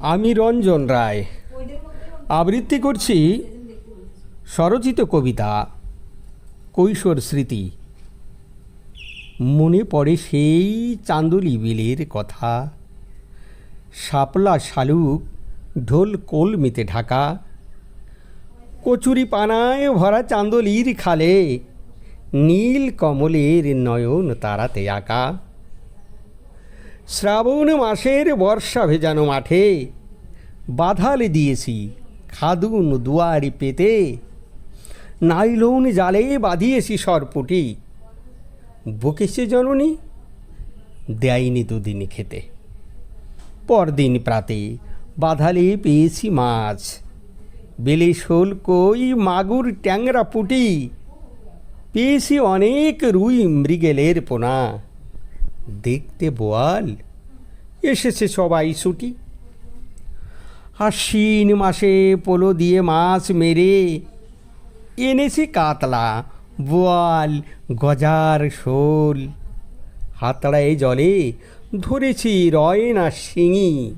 আমি রঞ্জন রায়। আবৃত্তি করছি স্বরচিত কবিতা, কৈশোর স্মৃতি। মনে পড়ে সেই চান্দুলি বিলের কথা। শাপলা শালুক ঢোল কলমিতে ঢাকা। কচুরি পানায় ভরা চান্দলির খালে, নীল কমলের নয়ন তারাতে আঁকা। শ্রাবণ মাসের বর্ষা ভেজানো মাঠে বাধালে দিয়েছি খাদুন দুয়ারি পেতে। নাইলন জালে বাঁধিয়েছি সরপুটি। বকেছে জননী, দেয়নি দুদিন খেতে। পরদিন প্রাতে বাধালে পেয়েছি মাছ। বেলে শোল কই, মাগুর ট্যাংরা পুটি। পেয়েছি অনেক রুই মৃগেলের পোনা। দেখতে বোয়াল এসেছে সবাই ছুটি। আশ্বিন মাসে পোলো দিয়ে মাছ মেরে এনেছি কাতলা, বোয়াল, গজার শোল। হাতড়ায় জলে ধরেছি রয়না শিঙি।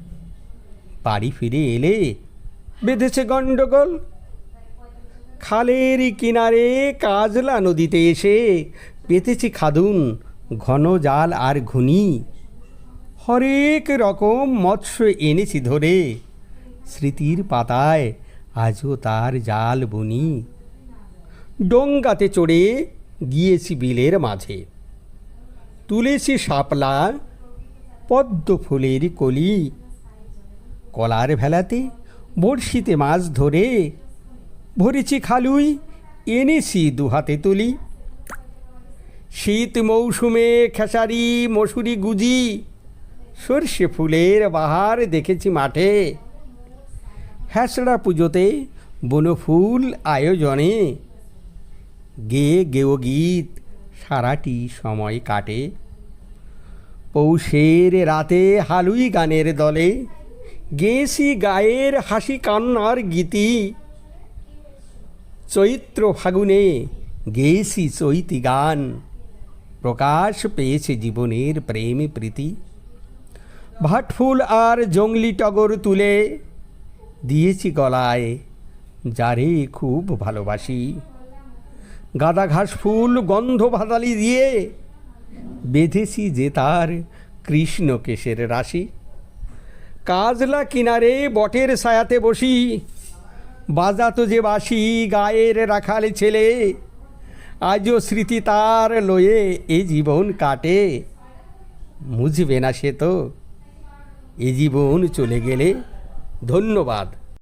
বাড়ি ফিরে এলে বেঁধেছে গণ্ডগোল খালের কিনারে কাজলা নদীতে এসে পেতেছি খাদুন, ঘন জাল আর ঘুনি। হরেক রকম মৎস্য এনেছি ধরে। স্মৃতির পাতায় আজও তার জাল বুনি। ডোঙ্গাতে চড়ে গিয়েছি বিলের মাঝে। তুলেছি শাপলা, পদ্ম ফুলের কলি। কলার ভেলাতে বড়শিতে মাছ ধরে। ভরেছি খালুই, এনেছি দুহাতে তুলি। শীত মৌসুমে খেসারি, মসুরি গুজি। সর্ষে ফুলের বাহার দেখেছি মাঠে। হ্যাঁসড়া পুজোতে বনফুল আয়োজনে। গেয়ে গেও গীত সারাটি সময় কাটে। পৌষের রাতে হালুই গানের দলে গেয়েছি গায়ের হাসি কান্নার গীতি। চৈত্র ফাগুনে গেয়েছি চৈতি গান। প্রকাশ পেয়েছে জীবনের প্রেম প্রীতি। ভাটফুল আর জংলি টগর তুলে দিয়েছি গলায়, যারে খুব ভালোবাসি। গাদা ঘাস ফুল, গন্ধ ভাতালি দিয়ে বেঁধেছি যে তার কৃষ্ণ কেশের রাশি। কাজলা কিনারে বটের ছায়াতে বসি, বাজাতো যে বাসি গায়ের রাখালে ছেলে, আজও স্মৃতি তার লয়ে এ জীবন কাটে মুঝবে না সে তো এ জীবন চলে গেলে ধন্যবাদ।